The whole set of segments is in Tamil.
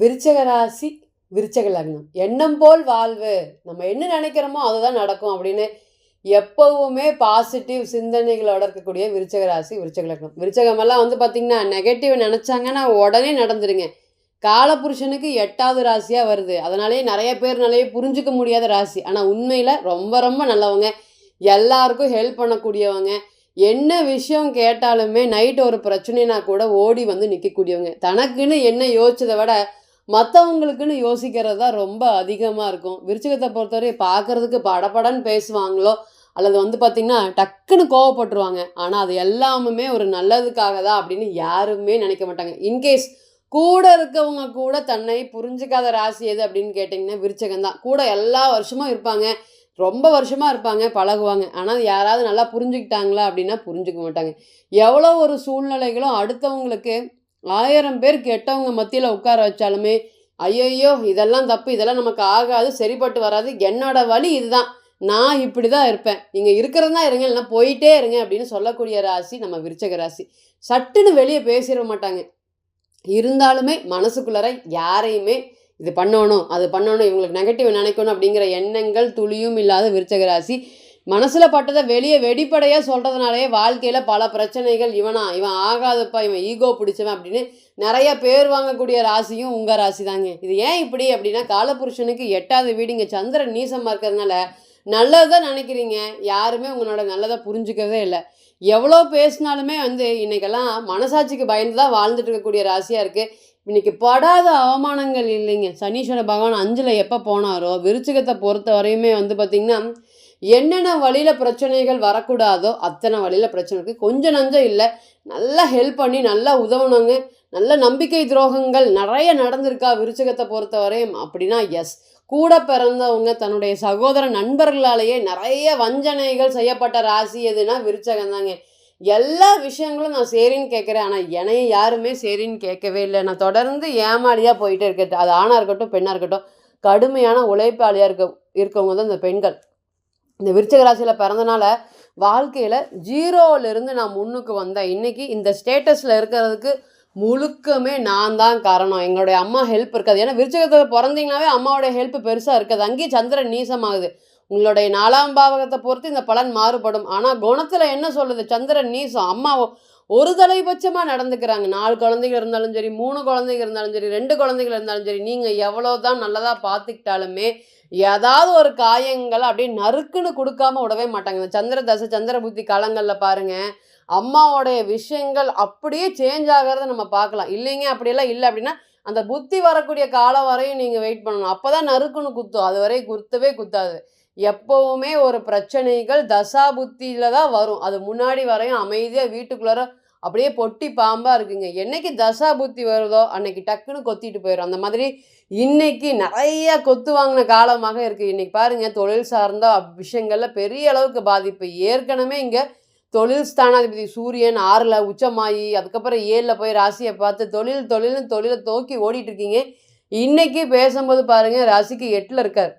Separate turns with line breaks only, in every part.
விருச்சக ராசி விருச்சக லக்னம். எண்ணம் போல் வாழ்வு. நம்ம என்ன நினைக்கிறோமோ அதுதான் நடக்கும் அப்படின்னு எப்பவுமே பாசிட்டிவ் சிந்தனைகளோட இருக்கக்கூடிய விருச்சக ராசி விருச்சக லக்னம். விருச்சகமெல்லாம் வந்து பார்த்திங்கன்னா நெகட்டிவ் நினச்சாங்கன்னா உடனே நடந்துருங்க. காலபுருஷனுக்கு எட்டாவது ராசியாக வருது. அதனாலேயே நிறைய பேர்னாலேயே புரிஞ்சுக்க முடியாத ராசி. ஆனால் உண்மையில் ரொம்ப ரொம்ப நல்லவங்க. எல்லாருக்கும் ஹெல்ப் பண்ணக்கூடியவங்க. என்ன விஷயம் கேட்டாலுமே நைட் ஒரு பிரச்சனைனா கூட ஓடி வந்து நிற்கக்கூடியவங்க தனக்குன்னு என்ன யோசிச்சதை விட மற்றவங்களுக்குன்னு யோசிக்கிறது தான் ரொம்ப அதிகமாக இருக்கும். விருச்சிகத்தை பொறுத்தவரை பார்க்குறதுக்கு படபடன்னு பேசுவாங்களோ அல்லது வந்து பார்த்திங்கன்னா டக்குன்னு கோவப்பட்டுருவாங்க. ஆனால் அது எல்லாமுமே ஒரு நல்லதுக்காக தான் அப்படின்னு யாருமே நினைக்க மாட்டாங்க. இன்கேஸ் கூட இருக்கவங்க கூட தன்னை புரிஞ்சுக்காத ராசி எது அப்படின்னு கேட்டிங்கன்னா விருச்சகம் தான். கூட எல்லா வருஷமும் இருப்பாங்க. ரொம்ப வருஷமாக இருப்பாங்க பழகுவாங்க. ஆனால் யாராவது நல்லா புரிஞ்சுக்கிட்டாங்களா அப்படின்னா புரிஞ்சுக்க மாட்டாங்க. எவ்வளோ ஒரு சூழ்நிலைகளும் அடுத்தவங்களுக்கு ஆயிரம் பேர் கெட்டவங்க மத்தியில் உட்கார வச்சாலுமே ஐயையோ இதெல்லாம் தப்பு இதெல்லாம் நமக்கு ஆகாது சரிப்பட்டு வராது என்னோட வழி இதுதான் நான் இப்படி தான் இருப்பேன். நீங்கள் இருக்கிறதா இருங்க இல்லைன்னா போயிட்டே இருங்க அப்படின்னு சொல்லக்கூடிய ராசி நம்ம விருச்சக ராசி. சட்டுன்னு வெளியே பேசிட மாட்டாங்க. இருந்தாலுமே மனசுக்குள்ளார யாரையுமே இது பண்ணணும் அது பண்ணணும் இவங்களுக்கு நெகட்டிவ் நினைக்கணும் அப்படிங்கிற எண்ணங்கள் துளியும் இல்லாத விருச்சக ராசி. மனசில் பட்டதை வெளியே வெடிப்படையாக சொல்கிறதுனாலே வாழ்க்கையில் பல பிரச்சனைகள் இவனா இவன் ஆகாதப்பா இவன் ஈகோ பிடிச்சவன் அப்படின்னு நிறைய பேர் வாங்கக்கூடிய ராசியும் உங்கள் ராசி தாங்க இது ஏன் இப்படி அப்படின்னா காலபுருஷனுக்கு எட்டாவது வீடு இங்கே சந்திரன் நீசமாக இருக்கிறதுனால நல்லது தான் நினைக்கிறீங்க. யாருமே உங்களோட நல்லதை புரிஞ்சுக்கவே இல்லை. எவ்வளோ பேசினாலுமே வந்து இன்றைக்கெல்லாம் மனசாட்சிக்கு பயந்து தான் வாழ்ந்துட்டு இருக்கக்கூடிய ராசியாக இருக்குது இன்னைக்கு படாத அவமானங்கள் இல்லைங்க. சனீஸ்வர பகவான் அஞ்சில் எப்போ போனாரோ விருச்சிகத்தை பொறுத்த வரையுமே வந்து பார்த்திங்கன்னா என்னென்ன வழியில் பிரச்சனைகள் வரக்கூடாதோ அத்தனை வழியில் பிரச்சனை இருக்குது கொஞ்சம் நஞ்சம் இல்லை. நல்லா ஹெல்ப் பண்ணி நல்லா உதவணுங்க. நல்ல நம்பிக்கை துரோகங்கள் நிறைய நடந்திருக்கா விருச்சகத்தை பொறுத்த வரையும் அப்படின்னா எஸ் கூட பிறந்தவங்க தன்னுடைய சகோதர நண்பர்களாலேயே நிறைய வஞ்சனைகள் செய்யப்பட்ட ராசி எதுனா விருச்சகம் தாங்க. எல்லா விஷயங்களும் நான் சரின்னு கேட்குறேன். ஆனால் என்னைய யாருமே சரின்னு கேட்கவே இல்லை. நான் தொடர்ந்து ஏமாளியாக போயிட்டே இருக்கட்டும். அது ஆணாக இருக்கட்டும் பெண்ணாக இருக்கட்டும். கடுமையான உழைப்பாளியாக இருக்க இருக்கவங்க தான் இந்த பெண்கள். இந்த விருச்சக ராசியில் பிறந்தனால வாழ்க்கையில் ஜீரோவிலிருந்து நான் முன்னுக்கு வந்தேன். இன்றைக்கி இந்த ஸ்டேட்டஸில் இருக்கிறதுக்கு முழுக்கமே நான் தான் காரணம். எங்களுடைய அம்மா ஹெல்ப் இருக்காது. ஏன்னா விருச்சகத்தில் பிறந்தீங்கனாவே அம்மாவோடைய ஹெல்ப் பெருசாக இருக்காது. அங்கேயும் சந்திரன் நீசமாகுது. உங்களுடைய நாலாம் பாவகத்தை பொறுத்து இந்த பலன் மாறுபடும். ஆனால் குணத்தில் என்ன சொல்லுது சந்திரன் நீசம். அம்மா ஒரு தலைபட்சமாக நடந்துக்கிறாங்க. நாலு குழந்தைங்க இருந்தாலும் சரி மூணு குழந்தைங்க இருந்தாலும் சரி ரெண்டு குழந்தைங்க இருந்தாலும் சரி நீங்கள் எவ்வளோ தான் நல்லதாக பார்த்துக்கிட்டாலுமே ஏதாவது ஒரு காயங்கள் அப்படியே நறுக்குன்னு கொடுக்காம விடவே மாட்டாங்க. இந்த சந்திர தசை சந்திர புத்தி காலங்களில் பாருங்கள் அம்மாவோடைய விஷயங்கள் அப்படியே சேஞ்ச் ஆகிறத நம்ம பார்க்கலாம். இல்லைங்க அப்படியெல்லாம் இல்லை அப்படின்னா அந்த புத்தி வரக்கூடிய காலம் வரையும் நீங்கள் வெயிட் பண்ணணும். அப்போ தான் நறுக்குன்னு குத்தும். அது வரை குத்தவே குத்தாது. எப்போவுமே ஒரு பிரச்சனைகள் தசா புத்தியில் தான் வரும். அது முன்னாடி வரையும் அமைதியாக வீட்டுக்குள்ளார அப்படியே பொட்டி பாம்பாக இருக்குங்க. என்னைக்கு தசா புத்தி வருதோ அன்னைக்கு டக்குன்னு கொத்திட்டு போயிடும் அந்த மாதிரி இன்னைக்கு நிறைய கொத்து வாங்கின காலமாக இருக்குது இன்னைக்கு பாருங்கள் தொழில் சார்ந்த விஷயங்களில் பெரிய அளவுக்கு பாதிப்பு. ஏற்கனவே இங்கே தொழில் ஸ்தானாதிபதி சூரியன் ஆறில் உச்சமாயி அதுக்கப்புறம் ஏழில் போய் ராசியை பார்த்து தொழில் தொழில்னு தொழிலை தோக்கி ஓடிட்டு இருக்கீங்க. இன்னைக்கு பேசும்போது பாருங்கள் ராசிக்கு எட்டில் இருக்கார்.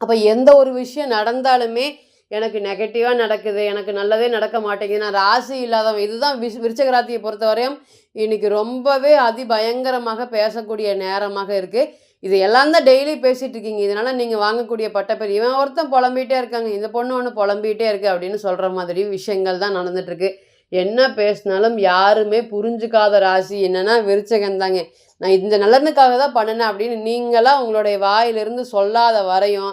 அப்போ எந்த ஒரு விஷயம் நடந்தாலுமே எனக்கு நெகட்டிவாக நடக்குது எனக்கு நல்லதே நடக்க மாட்டேங்குது. நான் ராசி இல்லாதவன். இதுதான் விஷ் விருச்சகராத்தியை பொறுத்தவரையும் இன்னைக்கு ரொம்பவே அதிபயங்கரமாக பேசக்கூடிய நேரமாக இருக்குது இது எல்லாம் தான் டெய்லி பேசிகிட்டு இருக்கீங்க. இதனால் நீங்கள் வாங்கக்கூடிய பட்டப்பேர் இவன் ஒருத்தன் புலம்பிகிட்டே இருக்காங்க. இந்த பொண்ணு ஒன்று புலம்பிகிட்டே இருக்குது அப்படின்னு சொல்கிற மாதிரி விஷயங்கள் தான் நடந்துகிட்ருக்கு என்ன பேசினாலும் யாருமே புரிஞ்சுக்காத ராசி. என்னென்னா விருச்சகம் தாங்க. நான் இந்த நலனுக்காக தான் பண்ணினேன் அப்படின்னு நீங்களாம் உங்களுடைய வாயிலிருந்து சொல்லாத வரையும்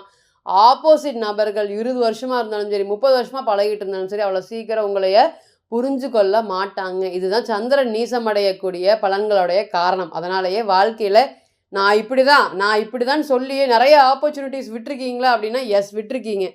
ஆப்போசிட் நபர்கள் இருபது வருஷமாக இருந்தாலும் சரி முப்பது வருஷமாக பழகிட்டு இருந்தாலும் சரி அவ்வளோ சீக்கிரம் உங்களைய புரிஞ்சு கொள்ள மாட்டாங்க. இதுதான் சந்திரன் நீசமடையக்கூடிய பலன்களுடைய காரணம். அதனாலேயே வாழ்க்கையில் நான் இப்படி தான் நான் இப்படி தான் சொல்லியே நிறைய ஆப்பர்ச்சுனிட்டிஸ் விட்டுருக்கீங்களா அப்படின்னா எஸ் விட்டுருக்கீங்க.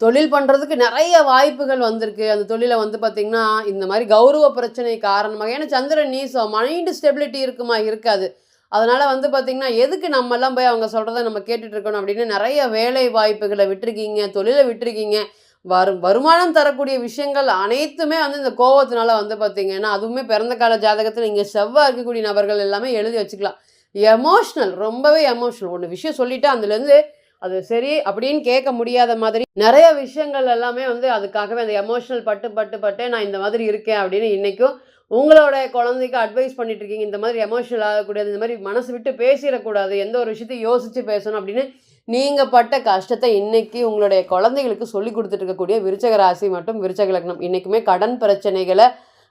தொழில் பண்ணுறதுக்கு நிறைய வாய்ப்புகள் வந்திருக்கு. அந்த தொழிலை வந்து பார்த்திங்கன்னா இந்த மாதிரி கௌரவ பிரச்சனை காரணமாக ஏன்னா சந்திரன் நீசம் மைண்டு ஸ்டெபிலிட்டி இருக்குமா இருக்காது. அதனால் வந்து பார்த்திங்கன்னா எதுக்கு நம்மெல்லாம் போய் அவங்க சொல்கிறத நம்ம கேட்டுட்ருக்கணும் அப்படின்னு நிறைய வேலை வாய்ப்புகளை விட்டுருக்கீங்க தொழிலை விட்டுருக்கீங்க. வரும் வருமானம் தரக்கூடிய விஷயங்கள் அனைத்துமே வந்து இந்த கோவத்தினால வந்து பார்த்திங்கன்னா அதுவுமே பிறந்த கால ஜாதகத்தில் இங்கே செவ்வாய் இருக்கக்கூடிய நபர்கள் எல்லாமே எழுதி வச்சுக்கலாம். எமோஷ்னல் ரொம்பவே எமோஷ்னல் ஒன்று விஷயம் சொல்லிவிட்டு அதுலேருந்து அது சரி அப்படின்னு கேட்க முடியாத மாதிரி நிறைய விஷயங்கள் எல்லாமே வந்து அதுக்காகவே அந்த எமோஷனல் பட்டு பட்டு பட்டு நான் இந்த மாதிரி இருக்கேன் அப்படின்னு இன்றைக்கும் உங்களோட குழந்தைக்கு அட்வைஸ் பண்ணிட்டு இருக்கீங்க இந்த மாதிரி எமோஷனல் ஆகக்கூடாது இந்த மாதிரி மனசு விட்டு பேசிடக்கூடாது எந்த ஒரு விஷயத்தையும் யோசித்து பேசணும் அப்படின்னு நீங்கள் பட்ட கஷ்டத்தை இன்றைக்கி உங்களுடைய குழந்தைகளுக்கு சொல்லி கொடுத்துட்டு இருக்கக்கூடிய விருச்சக ராசி மற்றும் விருச்சக லக்னம். இன்றைக்குமே கடன் பிரச்சனைகளை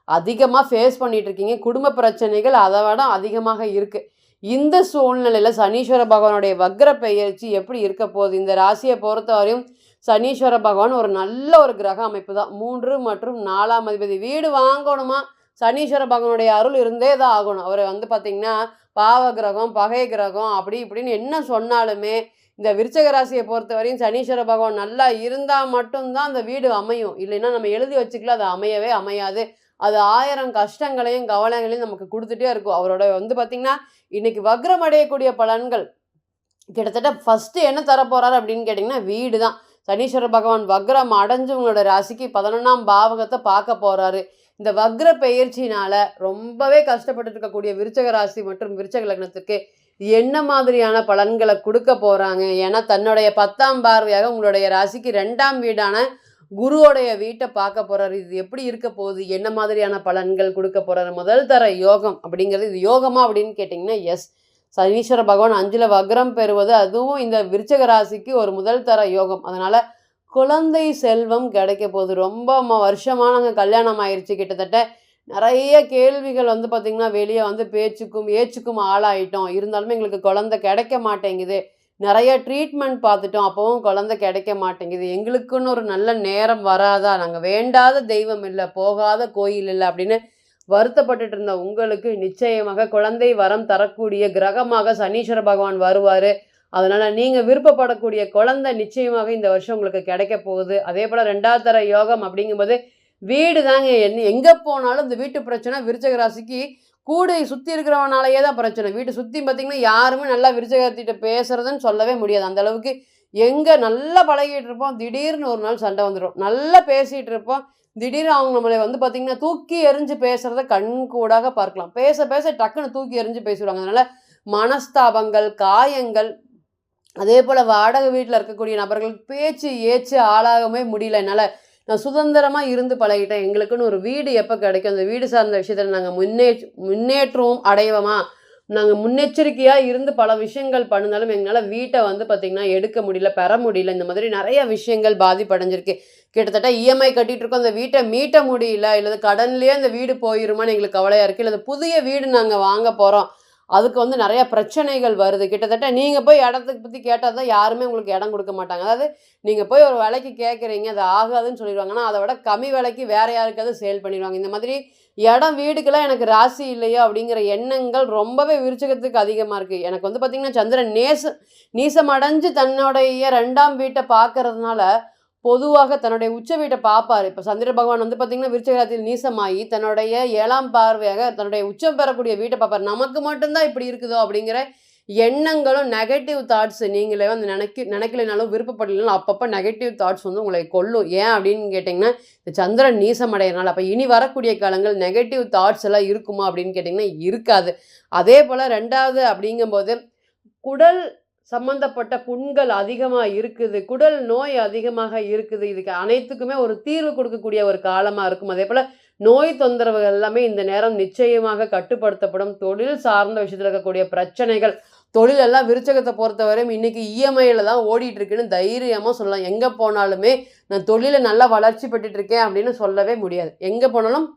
அதிகமாக ஃபேஸ் பண்ணிட்டு இருக்கீங்க குடும்ப பிரச்சனைகள் அதை விட அதிகமாக இருக்குது இந்த சூழ்நிலையில் சனீஸ்வர பகவானுடைய வக்ர பெயர்ச்சி எப்படி இருக்க போகுது? இந்த ராசியை பொறுத்தவரையும் சனீஸ்வர பகவான் ஒரு நல்ல ஒரு கிரக அமைப்பு தான். மூன்று மற்றும் நாலாம் அதிபதி. வீடு வாங்கணுமா? சனீஸ்வர பகவானுடைய அருள் இருந்தே தான் ஆகணும். அவர் வந்து பார்த்திங்கன்னா பாவ கிரகம் பகை கிரகம் அப்படி இப்படின்னு என்ன சொன்னாலுமே இந்த விருச்சக ராசியை பொறுத்தவரையும் சனீஸ்வர பகவான் நல்லா இருந்தால் மட்டும்தான் அந்த வீடு அமையும். இல்லைன்னா நம்ம எழுதி வச்சுக்கலாம் அது அமையவே அமையாது. அது ஆயிரம் கஷ்டங்களையும் கவலைகளையும் நமக்கு கொடுத்துட்டே இருக்கும். அவரோட வந்து பார்த்திங்கன்னா இன்னைக்கு வக்ரம் அடையக்கூடிய பலன்கள். கிட்டத்தட்ட ஃபஸ்ட்டு என்ன தரப்போறாரு அப்படின்னு கேட்டிங்கன்னா வீடு தான். சனீஸ்வர பகவான் வக்ரம் அடைஞ்சவங்களோட ராசிக்கு பதினொன்றாம் பாவகத்தை பார்க்க போகிறாரு இந்த வக்ர பெயர்ச்சினால ரொம்பவே கஷ்டப்பட்டு இருக்கக்கூடிய விருச்சக ராசி மற்றும் விருச்சக லக்னத்துக்கு என்ன மாதிரியான பலன்களை கொடுக்க போகிறாங்க ஏன்னா தன்னுடைய பத்தாம் பார்வையாக உங்களுடைய ராசிக்கு ரெண்டாம் வீடான குருவோடைய வீட்டை பார்க்க போறாரு. இது எப்படி இருக்க போகுது? என்ன மாதிரியான பலன்கள் கொடுக்க போறாரு? முதல் தர யோகம் அப்படிங்கிறது இது யோகமா அப்படின்னு கேட்டிங்கன்னா எஸ் சனீஸ்வர பகவான் அஞ்சில் வக்ரம் பெறுவது அதுவும் இந்த விருச்சக ராசிக்கு ஒரு முதல் தர யோகம். அதனால குழந்தை செல்வம் கிடைக்க போகுது. ரொம்ப வருஷமாக நாங்கள் கல்யாணம் ஆயிடுச்சு கிட்டத்தட்ட. நிறைய கேள்விகள் வந்து பார்த்திங்கன்னா வெளியே வந்து பேச்சுக்கும் ஏச்சுக்கும் ஆளாயிட்டோம். இருந்தாலுமே எங்களுக்கு குழந்தை கிடைக்க மாட்டேங்குது. நிறைய ட்ரீட்மெண்ட் பார்த்துட்டோம். அப்போவும் குழந்தை கிடைக்க மாட்டேங்குது. எங்களுக்குன்னு ஒரு நல்ல நேரம் வராதா? நாங்கள் வேண்டாத தெய்வம் இல்லை போகாத கோயில் இல்லை அப்படின்னு வருத்தப்பட்டுட்டு இருந்த உங்களுக்கு நிச்சயமாக குழந்தை வரம் தரக்கூடிய கிரகமாக சனீஸ்வர பகவான் வருவார். அதனால் நீங்கள் விருப்பப்படக்கூடிய குழந்தை நிச்சயமாக இந்த வருஷம் உங்களுக்கு கிடைக்க போகுது. அதே போல் ரெண்டாவது தர யோகம் அப்படிங்கும்போது வீடு தாங்க என்ன எங்கே போனாலும் இந்த வீட்டு பிரச்சனை விருச்சக ராசிக்கு கூடை சுற்றி இருக்கிறவனாலேயே தான் பிரச்சனை. வீட்டை சுற்றி பார்த்திங்கன்னா யாருமே நல்லா விருச்சகத்திட்ட பேசுறதுன்னு சொல்லவே முடியாது. அந்த அளவுக்கு எங்கே நல்லா பழகிட்டு இருப்போம் திடீர்னு ஒரு நாள் சண்டை வந்துடும் நல்லா பேசிகிட்டு இருப்போம் திடீர்னு அவங்க நம்மளை வந்து பார்த்திங்கன்னா தூக்கி எறிஞ்சு பேசுகிறத கண் கூடாக பார்க்கலாம். பேச பேச டக்குன்னு தூக்கி எறிஞ்சு பேசிடுவாங்க. அதனால் மனஸ்தாபங்கள் காயங்கள் அதே போல் வாடகை வீட்டில் இருக்கக்கூடிய நபர்கள் பேச்சு ஏச்சு ஆளாகவே முடியல. என்னால் நான் சுதந்திரமாக இருந்து பழகிட்டேன். எங்களுக்குன்னு ஒரு வீடு எப்போ கிடைக்கும்? அந்த வீடு சார்ந்த விஷயத்தில் நாங்கள் முன்னே முன்னேற்றமும் அடைவோமா? நாங்கள் முன்னெச்சரிக்கையாக இருந்து பல விஷயங்கள் பண்ணினாலும் எங்களால் வீட்டை வந்து பார்த்திங்கன்னா எடுக்க முடியல பெற முடியல. இந்த மாதிரி நிறைய விஷயங்கள் பாதிப்படைஞ்சிருக்கு. கிட்டத்தட்ட இஎம்ஐ கட்டிகிட்டு இருக்கோம். அந்த வீட்டை மீட்ட முடியல. இல்லை கடன்லேயே அந்த வீடு போயிருமான்னு எங்களுக்கு கவலையாக இருக்குது இல்லை புதிய வீடு நாங்கள் வாங்க போகிறோம் அதுக்கு வந்து நிறைய பிரச்சனைகள் வருது. கிட்டத்தட்ட நீங்கள் போய் இடத்துக்கு பற்றி கேட்டால் தான் யாருமே உங்களுக்கு இடம் கொடுக்க மாட்டாங்க. அதாவது நீங்கள் போய் ஒரு விலைக்கு கேட்குறீங்க அது ஆகாதுன்னு சொல்லிடுவாங்க ஆனால் அதை விட கம்மி விலைக்கு வேற யாருக்காவது சேல் பண்ணிடுவாங்க. இந்த மாதிரி இடம் வீடுக்கெல்லாம் எனக்கு ராசி இல்லையோ அப்படிங்கிற எண்ணங்கள் ரொம்பவே விருச்சகத்துக்கு அதிகமாக இருக்குது எனக்கு வந்து பார்த்திங்கன்னா சந்திரன் நேச நீசமடைஞ்சு தன்னுடைய ரெண்டாம் வீட்டை பார்க்கறதுனால பொதுவாக தன்னுடைய உச்ச வீட்டை பார்ப்பார். இப்போ சந்திர பகவான் வந்து பார்த்திங்கன்னா விருச்சகத்தில் நீசமாகி தன்னுடைய ஏழாம் பார்வையாக தன்னுடைய உச்சம் பெறக்கூடிய வீட்டை பார்ப்பார். நமக்கு மட்டும்தான் இப்படி இருக்குதோ அப்படிங்கிற எண்ணங்களும் நெகட்டிவ் தாட்ஸ் நீங்களே வந்து நினைக்க நினைக்கலைனாலும் விருப்பப்படலைனாலும் அப்பப்போ நெகட்டிவ் தாட்ஸ் வந்து உங்களை கொல்லும். ஏன் அப்படின்னு கேட்டிங்கன்னா இந்த சந்திரன் நீசம் அப்போ இனி வரக்கூடிய காலங்கள் நெகட்டிவ் தாட்ஸ் எல்லாம் இருக்குமா அப்படின்னு கேட்டிங்கன்னா இருக்காது. அதே போல் ரெண்டாவது அப்படிங்கும்போது குடல் சம்பந்தப்பட்ட புண்கள் அதிகமாக இருக்குது குடல் நோய் அதிகமாக இருக்குது இதுக்கு அனைத்துக்குமே ஒரு தீர்வு கொடுக்கக்கூடிய ஒரு காலமாக இருக்கும். அதே போல் நோய் தொந்தரவுகள் எல்லாமே இந்த நேரம் நிச்சயமாக கட்டுப்படுத்தப்படும். தொழில் சார்ந்த விஷயத்தில் இருக்கக்கூடிய பிரச்சனைகள் தொழில் எல்லாம் விருச்சகத்தை பொறுத்தவரையும் இன்னைக்கு இஎம்ஐயில் தான் ஓடிட்டு இருக்குன்னு தைரியமாக சொல்லலாம். எங்கே போனாலுமே நான் தொழிலை நல்லா வளர்ச்சி பெற்றுட்டு இருக்கேன் அப்படின்னு சொல்லவே முடியாது. எங்கே போனாலும்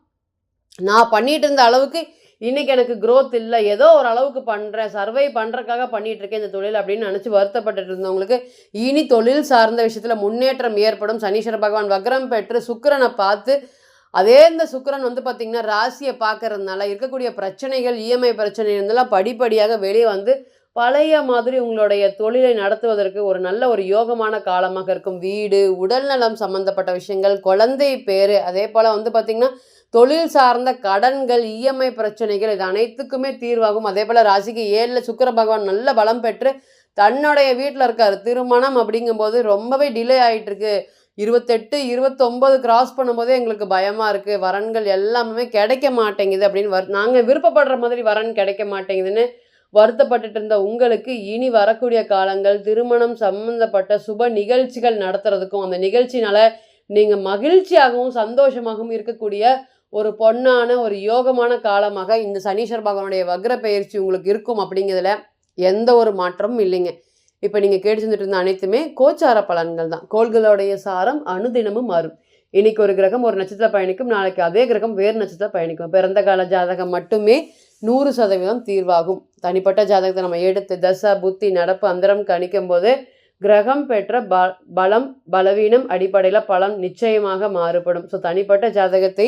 நான் பண்ணிட்டு இருந்த அளவுக்கு இன்னைக்கு எனக்கு க்ரோத் இல்லை. ஏதோ ஒரு அளவுக்கு பண்ணுறேன் சர்வை பண்ணுறக்காக பண்ணிகிட்ருக்கேன் இந்த தொழில் அப்படின்னு நினச்சி வருத்தப்பட்டு இருந்தவங்களுக்கு இனி தொழில் சார்ந்த விஷயத்தில் முன்னேற்றம் ஏற்படும். சனீஸ்வர பகவான் வக்ரம் பெற்று சுக்கரனை பார்த்து அதே இந்த சுக்கரன் வந்து பார்த்திங்கன்னா ராசியை பார்க்கறதுனால இருக்கக்கூடிய பிரச்சனைகள் இஎம்ஐ பிரச்சனை இருந்தெல்லாம் படிப்படியாக வெளியே வந்து பழைய மாதிரி உங்களுடைய தொழிலை நடத்துவதற்கு ஒரு நல்ல ஒரு யோகமான காலமாக இருக்கும். வீடு உடல்நலம் சம்பந்தப்பட்ட விஷயங்கள் குழந்தை பேர் அதே போல் வந்து பார்த்திங்கன்னா தொழில் சார்ந்த கடன்கள் இஎம்ஐ பிரச்சனைகள் இது அனைத்துக்குமே தீர்வாகும். அதே போல் ராசிக்கு ஏழில் சுக்கர பகவான் நல்ல பலம் பெற்று தன்னுடைய வீட்டில் இருக்கார். திருமணம் அப்படிங்கும்போது ரொம்பவே டிலே ஆகிட்டுருக்கு இருபத்தெட்டு இருபத்தொம்பது கிராஸ் பண்ணும்போதே எங்களுக்கு பயமாக இருக்குது வரன்கள் எல்லாமே கிடைக்க மாட்டேங்குது அப்படின்னு வர் நாங்கள் விருப்பப்படுற மாதிரி வரன் கிடைக்க மாட்டேங்குதுன்னு வருத்தப்பட்டுட்டு இருந்த உங்களுக்கு இனி வரக்கூடிய காலங்கள் திருமணம் சம்மந்தப்பட்ட சுப நிகழ்ச்சிகள் நடத்துறதுக்கும் அந்த நிகழ்ச்சினால நீங்கள் மகிழ்ச்சியாகவும் சந்தோஷமாகவும் இருக்கக்கூடிய ஒரு பொன்னான ஒரு யோகமான காலமாக இந்த சனீஸ்வர பகவானுடைய வக்ர பயிற்சி உங்களுக்கு இருக்கும் அப்படிங்கிறதுல எந்த ஒரு மாற்றமும் இல்லைங்க. இப்போ நீங்கள் கேட்டு செஞ்சுட்டு இருந்த அனைத்துமே கோச்சார பலன்கள் தான். கோள்களுடைய சாரம் அனுதினமும் மாறும். இன்னைக்கு ஒரு கிரகம் ஒரு நட்சத்திர பயணிக்கும் நாளைக்கு அதே கிரகம் வேறு நட்சத்திர பயணிக்கும். பிறந்த கால ஜாதகம் மட்டுமே நூறு சதவீதம் தீர்வாகும். தனிப்பட்ட ஜாதகத்தை நம்ம எடுத்து தசை புத்தி நடப்பு அந்தரம் கணிக்கும் போது கிரகம் பெற்ற ப பலம் பலவீனம் அடிப்படையில் பலம் நிச்சயமாக மாறுபடும். ஸோ தனிப்பட்ட ஜாதகத்தை